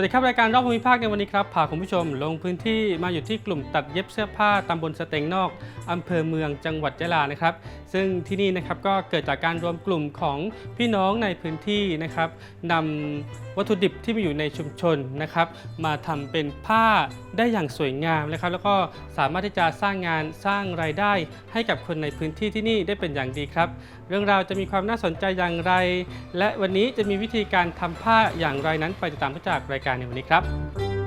วัสดีครับ รายการรอบภูมิภาคในวันนี้ครับพาคุณผู้ชมลงพื้นที่มาอยู่ที่กลุ่มตัดเย็บเสื้อผ้าตำบลสเตงนอกอำเภอเมืองจังหวัดยะลานะครับซึ่งที่นี่นะครับก็เกิดจากการรวมกลุ่มของพี่น้องในพื้นที่นะครับนำวัตถุดิบที่มีอยู่ในชุมชนนะครับ มาทำเป็นผ้าได้อย่างสวยงามนะครับ แล้วก็สามารถที่จะสร้างงานสร้างรายได้ ให้กับคนในพื้นที่ที่นี่ได้เป็นอย่างดีครับ เรื่องราวจะมีความน่าสนใจอย่างไร และวันนี้จะมีวิธีการทำผ้าอย่างไรนั้นไปติดตามจากรายการในวันนี้ครับ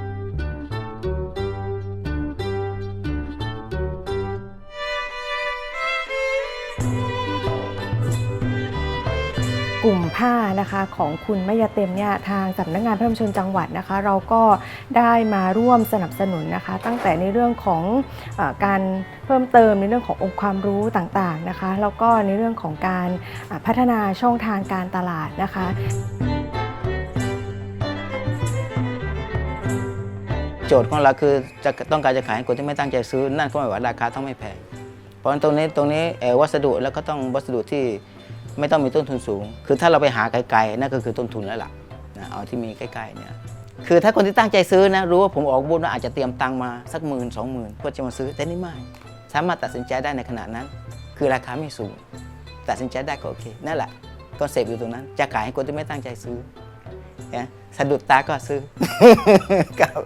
กลุ่มผ้านะคะของคุณแม่ยาเต็มเนี่ยทางสำนักงานพระมชนจังหวัดนะคะ เราก็ได้มาร่วมสนับสนุนนะคะ ตั้งแต่ในเรื่องของอการเพิ่มเติมในเรื่องขององค์ความรู้ต่างๆนะคะ แล้วก็ในเรื่องของการพัฒนาช่องทางการตลาดนะคะโจทย์ของเราคือจะต้องการจะขายให้คนที่ไม่ตั้งใจซื้อ นั่นก็หมายว่าราคาต้องไม่แพง เพราะฉะนั้นตรงนี้ตรงนี้วัสดุแล้วก็ต้องวัสดุที่ ไม่ต้องมีต้นทุนสูง คือถ้าเราไปหาไกลๆนั่นก็คือต้นทุนแล้วล่ะนะเอาที่มีใกล้ๆเนี่ยคือถ้าคนที่ตั้งใจซื้อนะรู้ว่าผมออกบุญว่าอาจจะเตรียมตังมาสักหมื่นสองหมื่นเพื่อจะมาซื้อแต่นี่ไม่สามารถตัดสินใจได้ในขณะนั้น คือราคาไม่สูง ตัดสินใจได้ก็โอเคนั่นแหละคอนเซปต์อยู่ตรงนั้น จะขายให้คนที่ไม่ตั้งใจซื้อนะสะดุดตาก็ซื้อครับ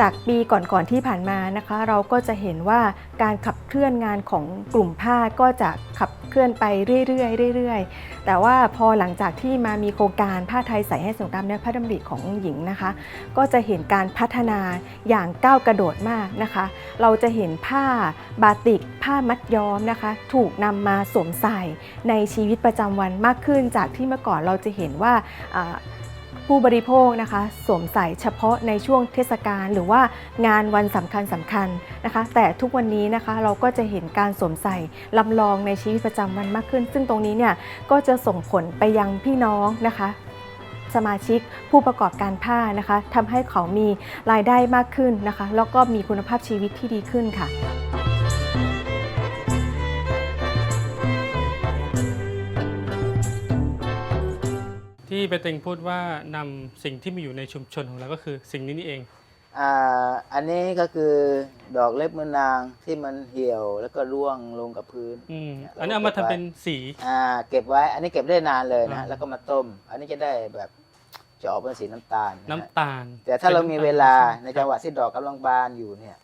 จากปีก่อนๆที่ผ่านมานะคะ เราก็จะเห็นว่าการขับเคลื่อนงานของกลุ่มผ้าก็จะขับเคลื่อนไปเรื่อยๆเรื่อยๆ แต่ว่าพอหลังจากที่มามีโครงการผ้าไทยใส่ให้สงตามแนวพระดำริของหญิงนะคะ ก็จะเห็นการพัฒนาอย่างก้าวกระโดดมากนะคะ เราจะเห็นผ้าบาติก ผ้ามัดย้อมนะคะ ถูกนำมาสวมใส่ในชีวิตประจำวันมากขึ้นจากที่เมื่อก่อนเราจะเห็นว่า ผู้บริโภคนะคะ สวมใส่เฉพาะในช่วงเทศกาลหรือว่างานวันสำคัญสำคัญนะคะ แต่ทุกวันนี้นะคะเราก็จะเห็นการสวมใส่ลำลองในชีวิตประจำวันมากขึ้น ซึ่งตรงนี้เนี่ยก็จะส่งผลไปยังพี่น้องนะคะสมาชิกผู้ประกอบการผ้านะคะทำให้เขามีรายได้มากขึ้นนะคะ แล้วก็มีคุณภาพชีวิตที่ดีขึ้นค่ะ ที่เปเต็งพูดว่านำสิ่งที่มีอยู่ในชุมชนของเราก็คือสิ่งนี้นี่เอง อ่าอันนี้ก็คือดอกเล็บมือนางที่มันเหี่ยวแล้วก็ร่วงลงกับพื้น อืมเนี่ยอันนี้เอามาทำเป็นสี อ่าเก็บไว้อันนี้เก็บได้นานเลยนะอ่า แล้วก็มาต้ม อันนี้จะได้แบบจะออกเป็นสีน้ำตาลนะฮะน้ำตาลแต่ถ้าเรามีเวลาในครับจังหวะที่ดอกกำลังบานอยู่เนี่ย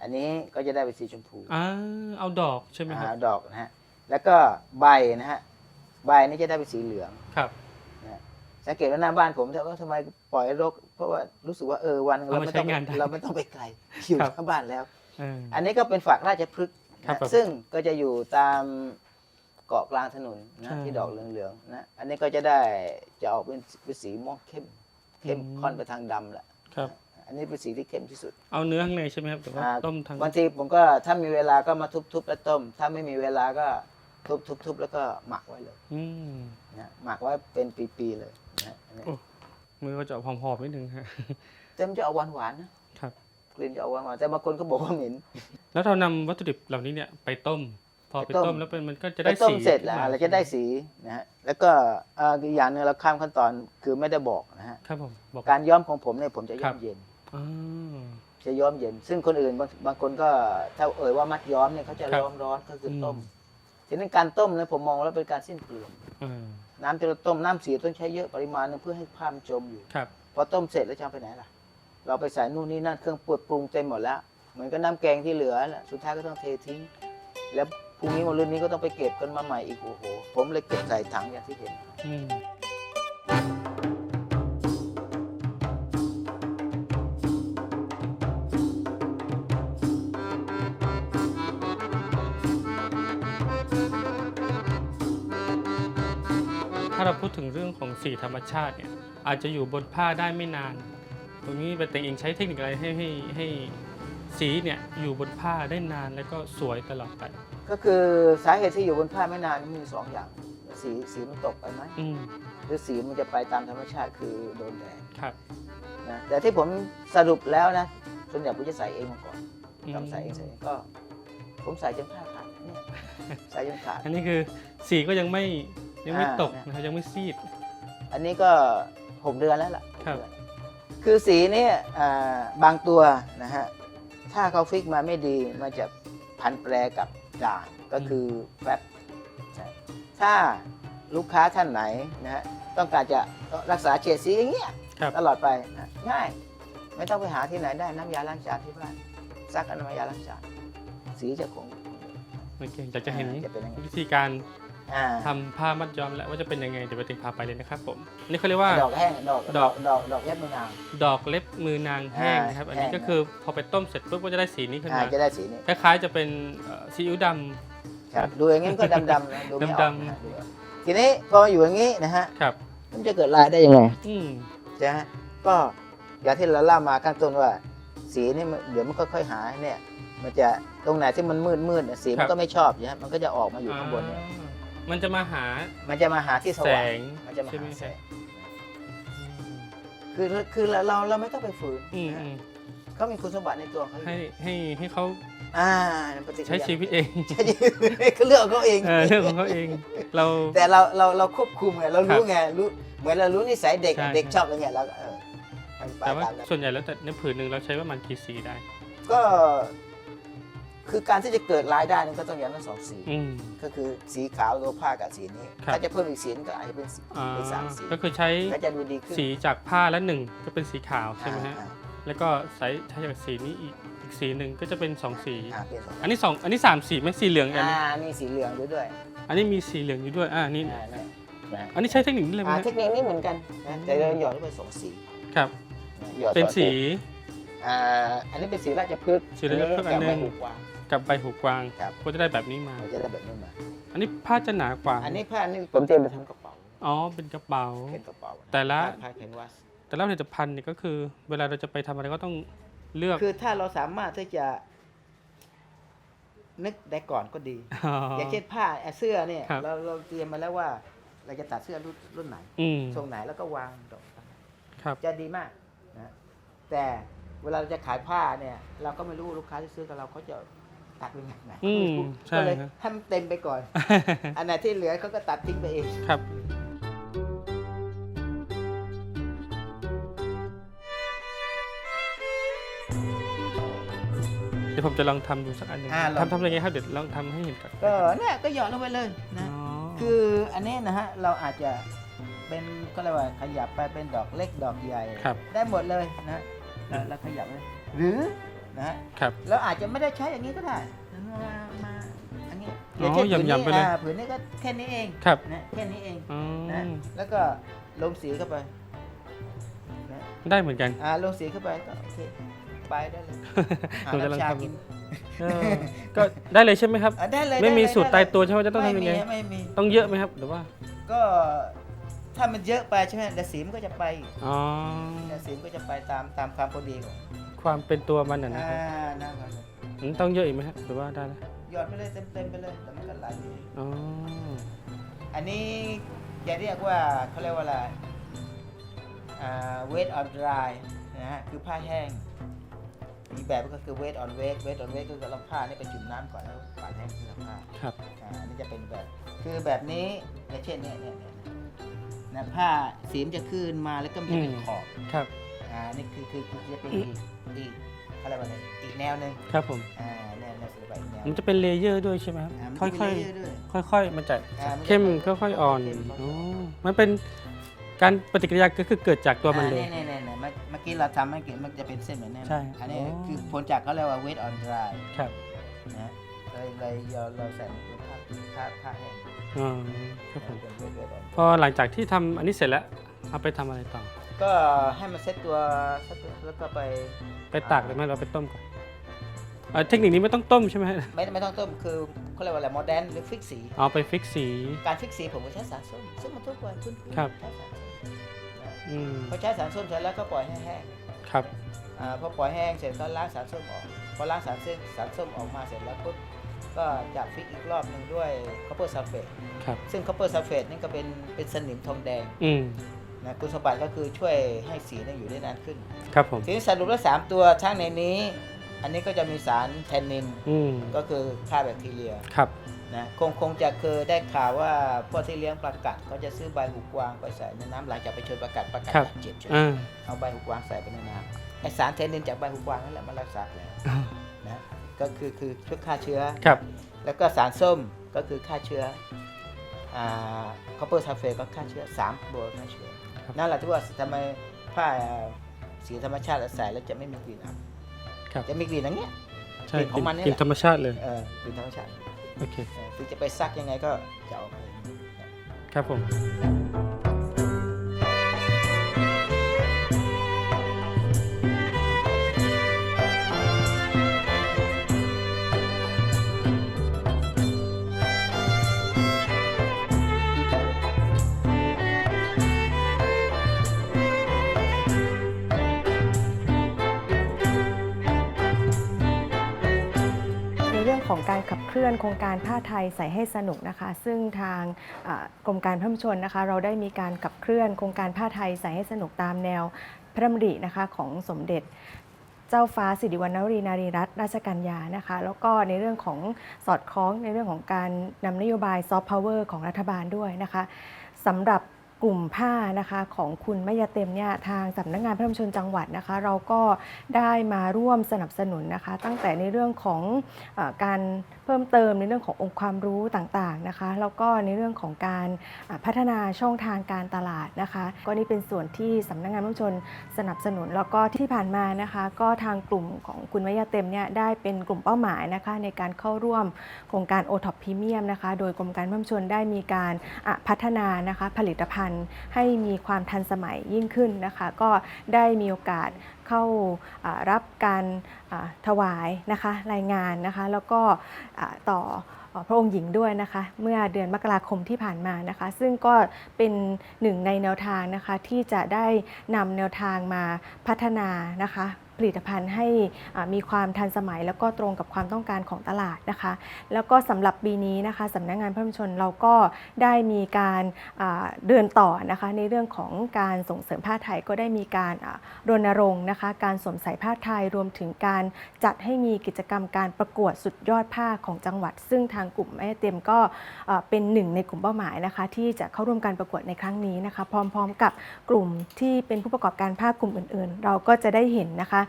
อันนี้ก็จะได้เป็นสีชมพูอ่าเอาดอกใช่ไหมคอ่ารับดอกนะฮะแล้วก็ใบนะฮะใบนี่จะได้เป็นสีเหลือง ครับ สังเกตว่าหน้าบ้านผมแต่ว่าทำไมปล่อยรก เพราะว่ารู้สึกว่าเออวันหนึ่งเราไม่ต้องเอามาใช้งานได้เราไม่ต้องไปไกลอยู่ครับหน้าบ้านแล้วเอออันนี้ก็เป็นฝักราชพฤกษ์ครับนะผมซึ่งก็จะอยู่ตามเกาะกลางถนนนะใช่ที่ดอกเหลืองๆนะอันนี้ก็จะได้จะออกเป็นเป็นสีม่วงเข้มเข้มอืมค่อนไปทางดำแหละครับ อันนี้เป็นสีที่เข้มที่สุด เอาเนื้อข้างในใช่ไหมครับแต่ว่าอ่าต้มทั้งบางทีผมก็ถ้ามีเวลาก็มาทุบๆแล้วต้ม ถ้าไม่มีเวลาก็ทุบๆๆแล้วก็หมักไว้เลยอืมนะหมักไว้เป็นปีๆเลยนะอันนี้โอ้ มือก็จะหอมๆนิดนึงฮะ แต่มันจะเอาหวานๆนะครับ กลิ่นจะเอาหวานๆแต่บางคนก็บอกว่าเหม็น แล้วเรานำวัตถุดิบเหล่านี้เนี่ยไปต้ม พอไปไปต้ม ต้มแล้วเป็นมันก็จะไปได้ต้สีมเสร็จแล้วขึ้นมเราจะได้สีนะฮะแล้วก็เอ่ออีกอย่างหนึงเราข้ามขั้นตอนคือไม่ได้บอกนะฮะครับผมบอก การย้อมของผมเนี่ยผมจะย้ครัอมบเย็น อ่า จะย้อมเย็น ซึ่งคนอื่นบางบางคนก็ถ้าเอ่ยว่ามัดย้อมเนี่ยเขาจะครับย้อมร้อนก็คืออม ต้มทีนี้การต้มเนี่ยผมมองแล้วเป็นการสิ้นเปลือง อ่า น้ำที่เราต้มน้ำเสียต้องใช้เยอะปริมาณหนึงเพื่อให้ผ้ามันจมอยู่ครับ พอต้มเสร็จแล้วจะเอาไปไหนล่ะ เราไปใส่นู่นนี่นั่นเครื่องปรุงปรุงเต็มหมดแล้ว เหมือนกับน้ำแกงที่เหลือแหละสุดท้ายก็ต้องเททิ้ง แล้วพรุ่งนี้วันรุ่นนี้ก็ต้องไปเก็บกันมาใหม่อีกโอ้โห ผมเลยเก็บใส่ถังอย่างที่เห็น อืมาเราพูดถึงเรื่องของสีธรรมชาติเนี่ยอาจจะอยู่บนผ้าได้ไม่นาน ตรงนี้เป็นแต่งเองใช้เทคนิคอะไรให้ให้ให้สีเนี่ยอยู่บนผ้าได้นานแล้วก็สวยตลอดไปก็คือสาเหตุที่อยู่บนผ้าไม่นานมีสองอย่าง สีสีมันตกไปไหมอืมหรือสีมันจะไปตามธรรมชาติคือโดนแดดครับนะแต่ที่ผมสรุปแล้วนะส่วนใหญ่ผมจะใส่เองมาก่อนอืมทำใส่เองใส่เองก็ ผมใส่จนผ้าขาดเนี่ยใส่จนขาดอันนี้คือสีก็ยังไม่ ยังไม่อ่าตกนะครับยังไม่ซีด อันนี้ก็หกเดือนแล้วล่ะครับหกเดือนคือสีเนี่ยอ่าบางตัวนะฮะถ้าเขาฟิกมาไม่ดีมันจะพันแปรกับด่างก็คือแฟบใช่ถ้าลูกค้าท่านไหนนะฮะต้องการจะรักษาเฉดสีอย่างเงี้ยครับตลอดไปนะง่าย ไม่ต้องไปหาที่ไหนได้น้ำยาล้างจานที่บ้านซักกับน้ำยาล้างจานสีจะคงโอเคอยากจะเห็นจะเป็นยังไงวิธีการ อ่าทำผ้ามัดย้อมแล้วว่าจะเป็นยังไงเดี๋ยวไปถึงพาไปเลยนะครับผมอันนี่เขาเรียกว่า ดอกแห้งดอกดอกดอกดอกเล็บมือนาง ดอกเล็บมือนางแห้งนะครับอันนี้แห้งก็คือพอไปต้มเสร็จปุ๊บก็จะได้สีนี้ขึ้นอ่ามาจะได้สีนี้คล้ายๆจะเป็นเอ่อซีอิ๊วด ครับดูอย่างนี้มันก็ดำๆนะดูไม่ออกดำๆนะดูออกทีนี้พอมาอยู่อย่างนี้นะฮะำครับ มันจะเกิดลายได้ยังไงอืมใช่ไหมก็อย่างที่เราเล่ามาข้างต้นว่า สีนี่มันเดี๋ยวมันก็ค่อยหายเนี่ย มันจะตรงไหนที่มันมืดมืดๆเนี่ยสีมันก็ไม่ชอบใช่ไหมมันก็จะออกมาอยู่ข้างบนเนี่ย อ่า มันจะมาหา มันจะมาหาที่สแสว่างงมันจะมาใช่ไหม หาแสครับงคือคือเราเราเราไม่ต้องไปฝืนอืมนะอืมเขามีคุณสมบัติในตัวเขาอยู่ให้ให้ให้เขาอ่าปฏิกิริยาใช้ชีวิตเองใช้ชีวิตคือเรื่องของเขาเอง เออเรื่องของเขาเอง เรา แต่เราเราเราควบคุมไงเรารู้ครับไงรู้เหมือนเรารู้นิสัยเด็กใช่ เด็กชอบอะไรเงี้ยเราก็เออให้มันไปแต่ว่าตามนั้นส่วนใหญ่แล้วแต่ในผืนหนึ่งเราใช้ประมาณกี่สีได้ ก็ คือการที่จะเกิดรายได้นี่ก็ต้องอย่างนั้นสองสีอืม ก็คือสีขาวตัวผ้ากับสีนี้ ครับ ถ้าจะเพิ่มอีกสีนึงก็อาจจะเป็นสีอ่าเป็นสามสีก็คือใช้ก็จะดูดีขึ้นสีจากผ้าละหนึ่งก็เป็นสีขาวใช่ไหมฮะ อ่าแล้วก็ใช้ใช้จากสีนี้อีกอีกสีหนึ่งก็จะเป็นสองสี อ่าเป็นสองอันนี้สองอันนี้สามสีไหมสีเหลืองอันอ่านี้มีสีเหลืองด้วยด้วยอันนี้มีสีเหลืองอยู่ด้วยอ่านี่อ่าเนี่ยนะอันนี้ใช้เทคนิคนี้เลยไหมอ่าฮะเทคนิคนี้เหมือนกันนะแต่เราหยอดเข้าไปสองสีครับ หยอดเป็นสี อ่าอันนี้เป็นสีราชพฤกษ์สีราชพฤกษ์อันหนึ่งกับใบหูกวาง กับใบหูกวางครับ ก็จะได้แบบนี้มา เราจะได้แบบนี้มา อันนี้ผ้าจะหนากว่าอันนี้ผ้านี่ผมเตรียมไปทำกระเป๋าอ๋อเป็นกระเป๋า เป็นกระเป๋าแต่ละ ผ้าแคนวาสแต่ละผลิตภัณฑ์เนี่ยก็คือ เวลาเราจะไปทำอะไรก็ต้องเลือกคือถ้าเราสามารถที่จะ นึกได้ก่อนก็ดีอ๋ออย่างเช่นผ้าเอ่อเสื้อเนี่ย ครับ เราเราเตรียมมาแล้วว่า เราจะตัดเสื้อรุ่นรุ่นไหน อืมทรงไหนแล้วก็วางดอกครับ จะดีมากนะแต่เวลาเราจะขายผ้าเนี่ย เราก็ไม่รู้ลูกค้าที่ซื้อกับเราเขาจะ ตัดเป็นแบบไหนอืมใช่ก็เลยครับ ให้มันเต็มไปก่อน อันไหนที่เหลือเขาก็ตัดทิ้งไปเอง ครับ เดี๋ยวผมจะลองทำดูสักอันหนึ่งอ่าลอง ทำทำยังไงครับเดี๋ยวลองทำให้เห็นก่อนก็เนี่ยก็หยอดลงไปเลยนะอ๋อคืออันนี้นะฮะเราอาจจะเป็นก็เรียกว่าขยับไปเป็นดอกเล็กดอกใหญ่ ครับ ได้หมดเลยนะเราเราขยับเลยหรือ นะฮะครับเราอาจจะไม่ได้ใช้อย่างนี้ก็ได้มามาอันนี้อ๋อางเช่นผืนยำๆไปเลยอ่าผืนนี้ก็แค่นี้เองครับนะแค่นี้เองอ๋อนะแล้วก็ลงสีเข้าไปนะได้เหมือนกัน อ่าลงสีเข้าไปก็โอเคไปได้เลยหาผมจะลองน้ำชาทำกินเออก็ได้เลยใช่ไหมครับ อะได้เลยไม่มีด้เลยสูตรได้ตายเลยตัวใช่ไหมว่าจะต้องทำยังไง ไม่มีไม่มีต้องเยอะไหมครับ หรือว่า ก็ถ้ามันเยอะไปใช่ไหมเดี๋ยวสีมันก็จะไปอีกอ๋อ เดี๋ยวสีมันก็จะไปตามตามความพอดีของ ความเป็นตัวมันน่ะนะอ่าครับนะครับอืมต้องเยอะอีกไหมครับหรือว่าได้แล้วหยอดไปเลยเต็มเต็มๆไปเลยแล้วมันก็ไหลอยู่อ๋ออันนี้จะเรียกว่าเขาเรียกว่าอะไรอ่า wet on dry นะฮะคือผ้าแห้งอีกแบบก็คือ wet on wet wet on wet ก็คือเราผ้านี่ไปจุ่มน้ำก่อนแล้วปาดแห้งคือผ้า ครับอ่าอันนี่จะเป็นแบบคือแบบนี้อย่างเช่นเนี่ยเนี่ยเนี่ยนะผ้าสีมนจะขึ้นมาแล้วก็มันจะเป็นอืมขอบ ครับ อ่านี่คือคือคือจะเป็นอีกอีกอะไรแบบนี้อีกแนวหนึ่งครับผมอ่าแนวแนวศิลปะอีกแนวมันจะเป็นเลเยอร์ด้วยใช่ไหมครับามันค่จะอยมีเลเร์ด้วยๆค่อยๆ มันจะอ่ามันจะเข้มค่ค่อยๆอยๆ อ่อนเข้มค่อยๆ อ๋อมันเป็นการปฏิกิริยาก็คือเกิดจากตัวมันเลยอ่าเนี่ยเนี่ยเนี่ยเมื่อเมื่อกี้เราทำให้เกิดมันจะเป็นเส้นเหมือนแน่นใช่อันนี้อ๋อ คือผลจากเขาเรียกว่า wet on dry ครับนะเลยเลยเราเราใส่เป็นผ้าผ้าผ้าแห้งอ๋อครับผมเป็นเลือดๆออกพอหลังจากที่ทำอันนี้เสร็จแล้วเอาไปทำอะไรต่อ ก็ให้มันเซ็ตตัวเซ็ตตัวแล้วก็ไปไปตากหรือไม่เราไปต้มก่อนเอ่อเทคนิคนี้ไม่ต้องต้มใช่ไหมฮะไม่ไม่ต้องต้มคือเขาเรียกว่าอะไรโมเดร์นหรือฟิกสี เอาไปฟิกสี การฟิกสีผมก็ใช้สารส้มซึ่งมันทุกวันคุณครับ ใช้สารส้มนะอืมพอใช้สารส้มเสร็จแล้วก็ปล่อยให้แห้งครับอ่าพอปล่อยแห้งเสร็จก็ล้างสารส้มออกพอล้างสารส้มสารส้มออกมาเสร็จแล้วปุ๊บก็จะฟิกอีกรอบหนึ่งด้วยคอปเปอร์ซัลเฟตครับ ซึ่งคอปเปอร์ซัลเฟตนี่ก็เป็นเป็นสนิมทองแดง อืม นะคุณสมบัติก็คือช่วยให้สีเนี่ยอยู่ได้นานขึ้นครับผมทีนี้สรุปแล้วสามตัวทั้งในนี้ อันนี้ก็จะมีสารแทนนินอืมก็คือฆ่าแบคทีเรียครับ นะคงคงจะเคยได้ข่าวว่าพวกที่เลี้ยงปลากัดเขาจะซื้อใบหูกวางไปใส่ในน้ำหลังจากไปชนปลากัดปลากัดครับ บาดเจ็บใช่ไหมอ่าเอาใบหูกวางใส่ไปในน้ำไอสารเทนนินจากใบหูกวางนั่นแหละมันรักษาแผลนะก็คือคือช่วยฆ่าเชื้อ ครับ แล้วก็สารส้มก็คือฆ่าเชื้ออ่าคอปเปอร์ซัลเฟตก็ฆ่าเชื้อสามตัวฆ่าเชื้อครับ นั่นแหละที่ว่าทำไมผ้าสีธรรมชาติใส่แล้วจะไม่มีกลิ่นอับครับ จะมีกลิ่นอย่างเงี้ย ใช่กลิ่นของมันเนี่ยกลิ่นธรรมชาติเลยเออกลิ่นธรรมชาติโอเคเออถึงจะไปซักยังไงก็จะออกมาอย่างนี้นะครับผม ของการขับเคลื่อนโครงการผ้าไทยใส่ให้สนุกนะคะ ซึ่งทางกรมการพัฒนชนนะคะ เราได้มีการขับเคลื่อนโครงการผ้าไทยใส่ให้สนุกตามแนวพระดำรินะคะของสมเด็จเจ้าฟ้าสิริวัณวรีนารีรัตน์ราชกัญญานะคะ แล้วก็ในเรื่องของสอดคล้องในเรื่องของการนำนโยบายซอฟต์พาวเวอร์ของรัฐบาลด้วยนะคะสำหรับ กลุ่มผ้านะคะของคุณแม่ยาเต็มเนี่ยทางสำนักงานพระมชนจังหวัดนะคะ เราก็ได้มาร่วมสนับสนุนนะคะ ตั้งแต่ในเรื่องของอการเพิ่มเติมในเรื่องขององค์ความรู้ต่างๆนะคะ แล้วก็ในเรื่องของการพัฒนาช่องทางการตลาดนะคะ ก็นี่เป็นส่วนที่สำนักงานพระธรรมชนสนับสนุน แล้วก็ที่ผ่านมานะคะ ก็ทางกลุ่มของคุณวิยาเต็มเนี่ยได้เป็นกลุ่มเป้าหมายนะคะ ในการเข้าร่วมโครงการ o t o p Premium นะคะ โดยกรมการพัฒนชนได้มีการพัฒนานะคะผลิตภัณฑ์ให้มีความทันสมัยยิ่งขึ้นนะคะ ก็ได้มีโอกาสเข้ารับการถวายนะคะรายงานนะคะแล้วก็ต่อพระองค์หญิงด้วยนะคะเมื่อเดือนมกราคมที่ผ่านมานะคะ ซึ่งก็เป็นหนึ่งในแนวทางนะคะที่จะได้นำแนวทางมาพัฒนานะคะ ผลิตภัณฑ์ให้มีความทันสมัย แล้วก็ตรงกับความต้องการของตลาดนะคะ แล้วก็สำหรับปีนี้นะคะสำนักงานพระมชนเราก็ได้มีการเดินต่อนะคะในเรื่องของการส่งเสริมผ้าไทยก็ได้มีการรณรงค์นะคะการสวมใส่ผ้าไทยรวมถึงการจัดให้มีกิจกรรมการประกวดสุดยอดผ้าของจังหวัด ซึ่งทางกลุ่มแม่เต็มก็เป็นหนึ่งในกลุ่มเป้าหมายนะคะ ที่จะเข้าร่วมการประกวดในครั้งนี้นะคะ พร้อม ๆ กับกลุ่มที่เป็นผู้ประกอบการผ้ากลุ่มอื่น ๆ เราก็จะได้เห็นนะคะ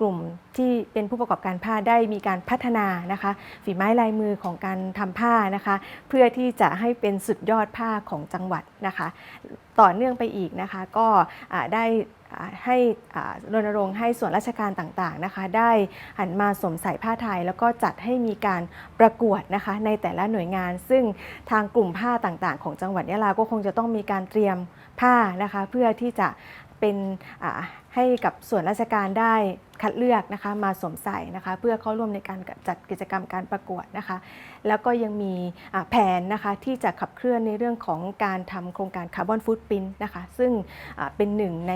กลุ่มที่เป็นผู้ประกอบการผ้าได้มีการพัฒนานะคะ ฝีไม้ลายมือของการทำผ้านะคะ เพื่อที่จะให้เป็นสุดยอดผ้าของจังหวัดนะคะ ต่อเนื่องไปอีกนะคะ ก็ได้ให้รณรงค์ให้ส่วนราชการต่างๆนะคะ ได้หันมาสวมใส่ผ้าไทย แล้วก็จัดให้มีการประกวดนะคะ ในแต่ละหน่วยงาน ซึ่งทางกลุ่มผ้าต่างๆ ของจังหวัดยะลาก็คงจะต้องมีการเตรียมผ้านะคะ เพื่อที่จะ เป็นให้กับส่วนราชการได้คัดเลือกนะคะมาสวมใส่นะคะเพื่อเข้าร่วมในการจัดกิจกรรมการประกวดนะคะแล้วก็ยังมีแผนนะคะที่จะขับเคลื่อนในเรื่องของการทำโครงการคาร์บอนฟุตปรินนะคะซึ่งเป็นหนึ่งใน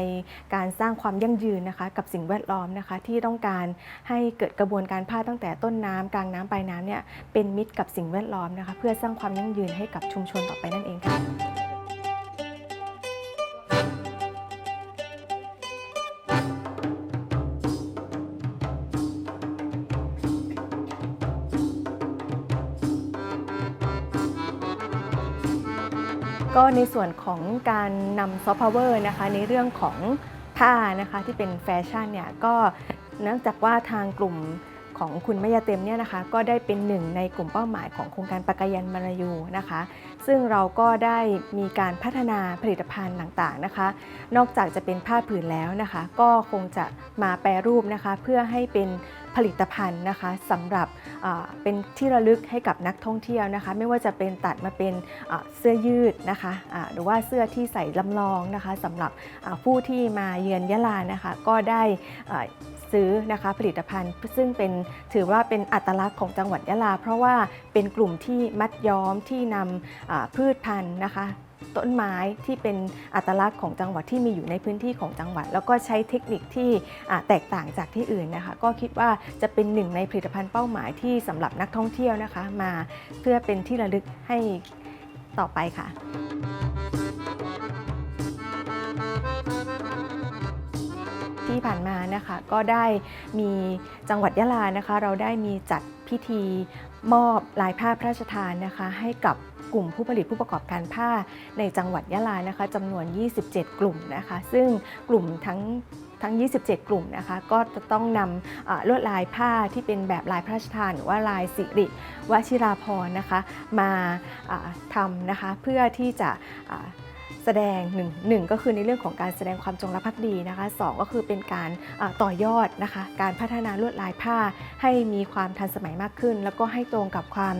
การสร้างความยั่งยืนนะคะกับสิ่งแวดล้อมนะคะที่ต้องการให้เกิดกระบวนการผ้าตั้งแต่ต้นน้ำกลางน้ำปลายน้ำเนี่ยเป็นมิตรกับสิ่งแวดล้อมนะคะเพื่อสร้างความยั่งยืนให้กับชุมชนต่อไปนั่นเองค่ะ ก็ในส่วนของการนำซอฟต์พาวเวอร์นะคะในเรื่องของผ้านะคะที่เป็นแฟชั่นเนี่ยก็เนื่องจากว่าทางกลุ่มของคุณแม่ยาเต็มเนี่ยนะคะก็ได้เป็นหนึ่งในกลุ่มเป้าหมายของโครงการปากายันมารายูนะคะ ซึ่งเราก็ได้มีการพัฒนาผลิตภัณฑ์ต่างๆนะคะ นอกจากจะเป็นผ้าผืนแล้วนะคะ ก็คงจะมาแปรรูปนะคะเพื่อให้เป็น ผลิตภัณฑ์นะคะสำหรับเป็นที่ระลึกให้กับนักท่องเที่ยวนะคะ ไม่ว่าจะเป็นตัดมาเป็นเสื้อยืดนะคะหรือว่าเสื้อที่ใส่ลำลองนะคะสำหรับผู้ที่มาเยือนยะลานะคะก็ได้ซื้อนะคะผลิตภัณฑ์ซึ่งเป็นถือว่าเป็นอัตลักษณ์ของจังหวัดยะลา เพราะว่าเป็นกลุ่มที่มัดย้อมที่นำพืชพันธุ์นะคะ ต้นไม้ที่เป็นอัตลักษณ์ของจังหวัดที่มีอยู่ในพื้นที่ของจังหวัด แล้วก็ใช้เทคนิคที่แตกต่างจากที่อื่นนะคะ ก็คิดว่าจะเป็นหนึ่งในผลิตภัณฑ์เป้าหมายที่สำหรับนักท่องเที่ยวนะคะ มาเพื่อเป็นที่ระลึกให้ต่อไปค่ะที่ผ่านมานะคะก็ได้มีจังหวัดยะลานะคะ เราได้มีจัดพิธีมอบลายผ้าพระราชทานนะคะ ให้กับ กลุ่มผู้ผลิตผู้ประกอบการผ้าในจังหวัดยะลานะคะจำนวน 27 กลุ่มนะคะ ซึ่งกลุ่มทั้งทั้ง 27 กลุ่มนะคะ ก็จะต้องนำลวดลายผ้าที่เป็นแบบลายพระราชทานหรือว่าลายสิริวชิราพรณ์นะคะ มาทำนะคะเพื่อที่จะ แสดงหนึ่งหนึ่งก็คือในเรื่องของการแสดงความจงรักภักดีนะคะสองก็คือเป็นการต่อยอดนะคะ การพัฒนาลวดลายผ้า ให้มีความทันสมัยมากขึ้น แล้วก็ให้ตรงกับความ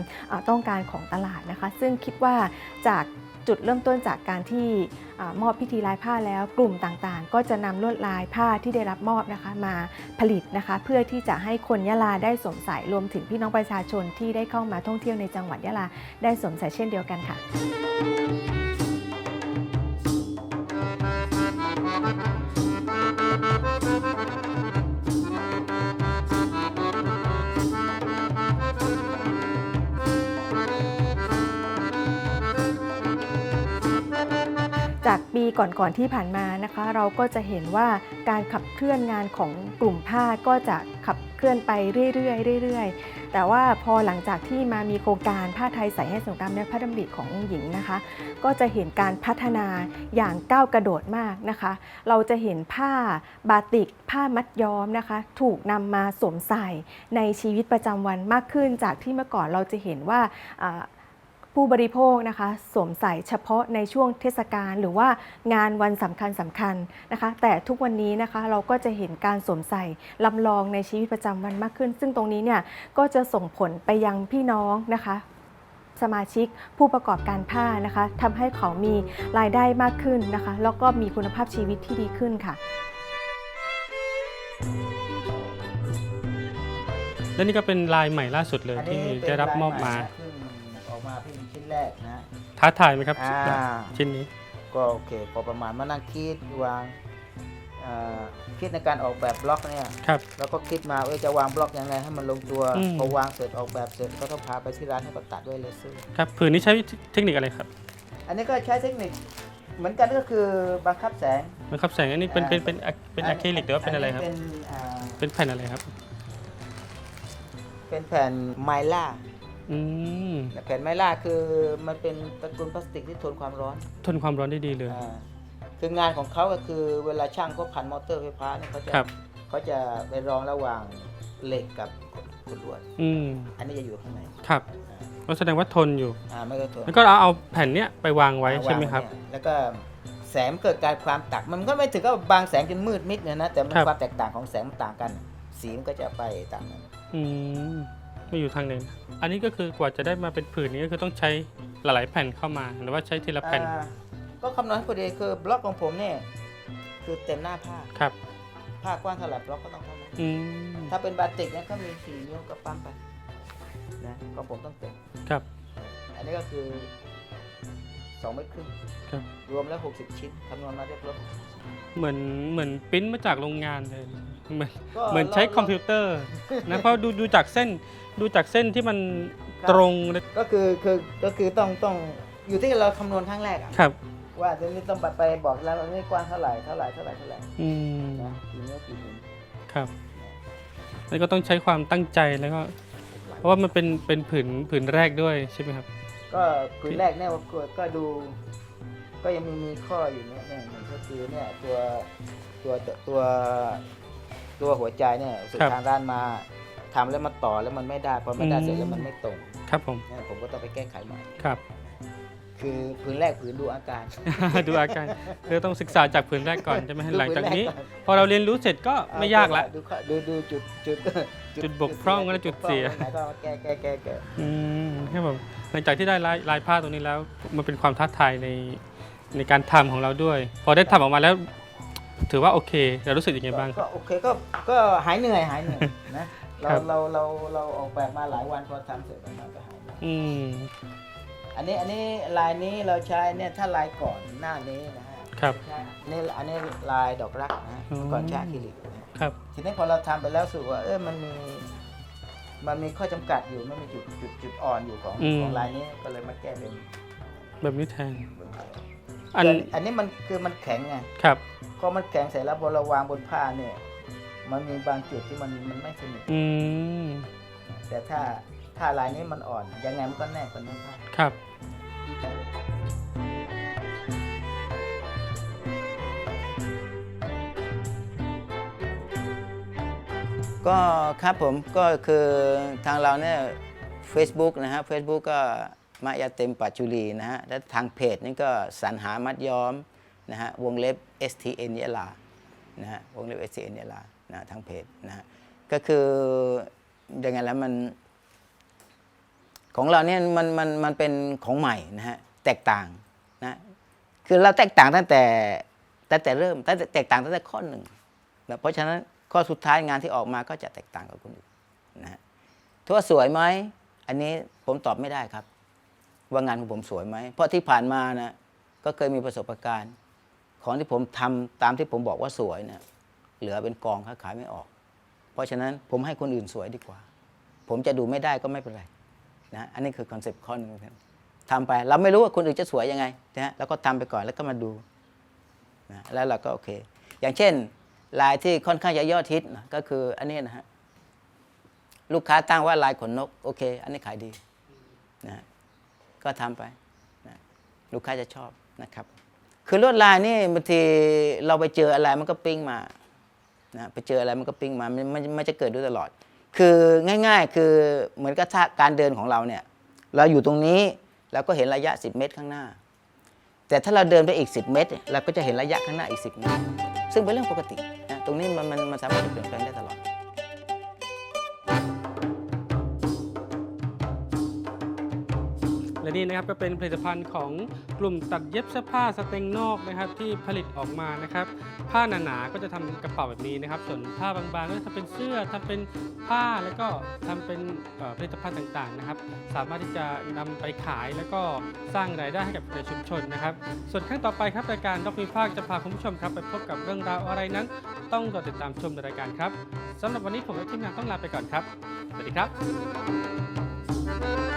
ต้องการของตลาดนะคะ ซึ่งคิดว่าจากจุดเริ่มต้นจากการที่มอบพิธีลายผ้าแล้วกลุ่มต่างๆ ก็จะนำลวดลายผ้าที่ได้รับมอบนะคะมาผลิตนะคะ เพื่อที่จะให้คนยะลาได้สวมใส่รวมถึงพี่น้องประชาชนที่ได้เข้ามาท่องเที่ยวในจังหวัดยะลาได้สวมใส่เช่นเดียวกันค่ะ Thank you. จากปีก่อนๆที่ผ่านมานะคะ เราก็จะเห็นว่าการขับเคลื่อนงานของกลุ่มผ้าก็จะขับเคลื่อนไปเรื่อยๆเรื่อยๆ แต่ว่าพอหลังจากที่มามีโครงการผ้าไทยใส่ให้สงครามและพระดำริขององค์หญิงนะคะ ก็จะเห็นการพัฒนาอย่างก้าวกระโดดมากนะคะ เราจะเห็นผ้าบาติก ผ้ามัดย้อมนะคะ ถูกนำมาสวมใส่ในชีวิตประจำวันมากขึ้นจากที่เมื่อก่อนเราจะเห็นว่า ผู้บริโภคนะคะสวมใส่เฉพาะในช่วงเทศกาลหรือว่างานวันสำคัญสำคัญนะคะ แต่ทุกวันนี้นะคะเราก็จะเห็นการสวมใส่ลำลองในชีวิตประจำวันมากขึ้น ซึ่งตรงนี้เนี่ยก็จะส่งผลไปยังพี่น้องนะคะสมาชิกผู้ประกอบการผ้านะคะทำให้เขามีรายได้มากขึ้นนะคะ แล้วก็มีคุณภาพชีวิตที่ดีขึ้นค่ะ และนี่ก็เป็นลายใหม่ล่าสุดเลยที่ได้รับมอบมา เพิ่งออกมาเพิ่งชิ้นแรกนะท้าทายไหมครับ อ่าชิ้นนี้ ก็โอเคพอประมาณมานั่งคิดวางเอ่อคิดในการออกแบบบล็อกเนี่ย ครับ แล้วก็คิดมาเอ้ยจะวางบล็อกยังไงให้มันลงตัวอืม พอวางเสร็จออกแบบเสร็จก็ต้องพาไปที่ร้านให้เขาตัดด้วยเลเซอร์ ครับผืนนี้ใช้เทคนิคอะไรครับอันนี้ก็ใช้เทคนิคเหมือนกันก็คือบังคับแสงบังคับแสงอันนี้เป็นเป็นเป็นอะเป็นอะคริลิกหรือว่าเป็นอะไรครับ เป็นอ่าเป็นแผ่นอะไรครับ เป็นแผ่นไมล่า อืมแผ่นไมล่าคือมันเป็นตระกูลพลาสติกที่ทนความร้อนทนความร้อนได้ดีเลย อ่าคืองานของเขาก็คือเวลาช่างเขาพันมอเตอร์ไฟฟ้าเนี่ยเขาจะครับ เขาจะไปรองระหว่างเหล็กกับขุดลวด อืมอันนี้จะอยู่ข้างในครับก็แสดงว่าทนอยู่ อ่าไม่ก็ทน แล้วก็เอาเอาแผ่นเนี้ยไปวางไว้ใช่ไหมครับ วางเนี่ยแล้วก็แสงเกิดการความตักมันก็ไม่ถึงกับบางแสงจนมืดมิดเนี่ยนะแต่มันครับ ความแตกต่างของแสงมันต่างกัน สีมันก็จะไปต่างกันอืม ไม่อยู่ทางไหนนะอันนี้ก็คือกว่าจะได้มาเป็นผืนนี้ก็คือต้องใช้หลายๆแผ่นเข้ามา หรือว่าใช้ทีละแผ่น อ่าก็คำนวณให้พอดีคือบล็อกของผมเนี่ยคือเต็มหน้าผ้าครับผ้ากว้างเท่าไหร่บล็อกก็ต้องเท่านั้นอืมถ้าเป็นบาติกเนี่ยก็มีสี่นิ้วก็ปั๊มไปนะก็ผมต้องเต็ม ครับ อันนี้ก็คือ สองเมตรครึ่งครับ รวมแล้ว60ชิ้นคำนวณมาเรียบร้อยเหมือนเหมือนปริ้นมาจากโรงงานเลยเหมือนก็เหมือนใช้ราคอมพิวเตอร์นะเพราะดูดูจากเส้นดูจากเส้นที่มันครับตรงเลยก็คือคือก็คือต้องต้องอยู่ที่เราคำนวณครั้งแรกอะครับ ว่าเดี๋ยวนี้ต้องไปไปบอกแล้วว่านี่กว้างเท่าไหร่เท่าไหร่เท่าไหร่เท่าไหร่อืมนะกี่นิ้วกี่นิ้ว ครับแล้วก็ต้องใช้ความตั้งใจแล้วก็เพราะว่ามันเป็นเป็นผืนผืนแรกด้วยใช่ไหมครับ ก็คืนแรกเนี่ยว่าก็ก็ดู ก็ยังมีมีข้ออยู่เนี่ยเนี่ยหนึ่งก็คือเนี่ยตัวตัวตัวตัวหัวใจเนี่ยสุดครับทางร้านมาทำแล้วมันต่อแล้วมันไม่ได้พอไม่ได้อืมเสร็จแล้วมันไม่ตรง ครับผมเนี่ยผมก็ต้องไปแก้ไขใหม่ครับ คือผืนแรกผืนดูอาการ ดูอาการคือต้องศึกษาจากผืนแรกก่อนใช่ไหมดูหลังจากนี้ผืแรก่อพอเราเรียนรู้เสร็จก็ไม่ยากละ ดูข้อดูดูจุดจุดจุดบกพร่องและจุดเสียไหนก็แก้แก้แก้แก้อืมครับผมหลังจากที่ได้ลายลายผ้าตรงนี้แล้ว มันเป็นความท้าทายในในการทำของเราด้วย พอได้ทำออกมาแล้ว ถือว่าโอเคเรารู้สึกยังไงบ้างคก็รับโอเคก็ก็หายเหนื่อยหายเหนื่อยนะเราครับเราเราเราออกแบบมาหลายวันพอทำเสร็จมันก็หายเหนื่อยอืม อันนี้อันนี้ลายนี้เราใช้เนี่ยถ้าลายก่อนหน้านี้นะฮะครับ ใช่นี่อันนี้ลายดอกรักนะฮะอืม ก่อนใช้อะคริลิกนะฮะครับทีนี้พอเราทำไปแล้วรู้สึกว่าเออมันมีมันมีข้อจำกัดอยู่มันมีจุดจุดจุดอ่อนอยู่ของอืมของลายนี้ก็เลยมาแก้เป็นแบบนี้แทน อัอันนอันนี้มันคือมันแข็งไง ครับ พอมันแข็งเสร็จแล้วพอเราวางบนผ้าเนี่ย มันมีบางจุดที่มันมันไม่สนิท อืม แต่ถ้า ถ้าลายนี้มันอ่อน ยังไงมันก็แน่กว่าเนื้อผ้าครับก็ครับผมก็คือทางเราเนี่ย Facebook นะฮะ Facebook ก็มายาเต็มปัจจุลีนะฮะ และทางเพจนี่ก็สรรหามัดย้อมนะฮะ วงเล็บ STN ยะลานะฮะ วงเล็บ STN ยะลานะทางเพจนะฮะ ก็คือยังไงแล้วมัน ของเราเนี่ยมันมันมันเป็นของใหม่นะฮะแตกต่างนะคือเราแตกต่างตั้งแต่ตั้งแต่เริ่มตั้งแต่แตกต่างตั้งแต่ข้อหนึ่งนะเพราะฉะนั้นข้อสุดท้ายงานที่ออกมาก็จะแตกต่างกับคนอื่นนะฮะทั่วาสวยไหมอันนี้ผมตอบไม่ได้ครับ ว่างานของผมสวยไหมเพราะที่ผ่านมานะก็เคยมีประสบการณ์ ของที่ผมทำตามที่ผมบอกว่าสวยเนี่ยเหลือเป็นกองค้าขายไม่ออก เพราะฉะนั้นผมให้คนอื่นสวยดีกว่า ผมจะดูไม่ได้ก็ไม่เป็นไร นะอันนี้คือคอนเซปต์ข้อหนึ่งครับทำไปเราไม่รู้ว่าคนอื่นจะสวยยังไงนะฮะแล้วก็ทำไปก่อนแล้วก็มาดูนะแล้วเราก็โอเค อย่างเช่นลายที่ค่อนข้างจะยอดฮิตนะก็คืออันนี้นะฮะลูกค้าตั้งว่าลายขนนกโอเค อันนี้ขายดีนะก็ทำไปนะลูกค้าจะชอบนะครับ คือลวดลายนี่บางทีเราไปเจออะไรมันก็ปิ้งมานะไปเจออะไรมันก็ปิ้งมามันมันมันจะเกิดด้วยตลอด คือง่ายๆ คือเหมือนกับการเดินของเราเนี่ย เราอยู่ตรงนี้เราก็เห็นระยะ 10 เมตรข้างหน้า แต่ถ้าเราเดินไปอีก 10 เมตร เราก็จะเห็นระยะข้างหน้าอีก 10 เมตร ซึ่งเป็นเรื่องปกตินะตรงนี้มันมันมันสามารถเปลี่ยนแปลงได้ตลอด และนี่นะครับก็เป็นผลิตภัณฑ์ของกลุ่มตัดเย็บเสื้อผ้าสเต็งนอกนะครับที่ผลิตออกมานะครับ ผ้าหนาๆก็จะทำกระเป๋าแบบนี้นะครับ ส่วนผ้าบางๆก็จะทำเป็นเสื้อทำเป็นผ้าแล้วก็ทำเป็นผลิตภัณฑ์ต่างๆนะครับ สามารถที่จะนำไปขายแล้วก็สร้างรายได้ให้กับในชุมชนนะครับ ส่วนครั้งต่อไปครับรายการดอกมีภาคจะพาคุณผู้ชมครับไปพบกับเรื่องราวอะไรนั้น ต้องรอติดตามชมในรายการครับสำหรับวันนี้ผมและทีมงานต้องลาไปก่อนครับ สวัสดีครับ